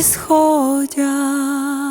ісходя.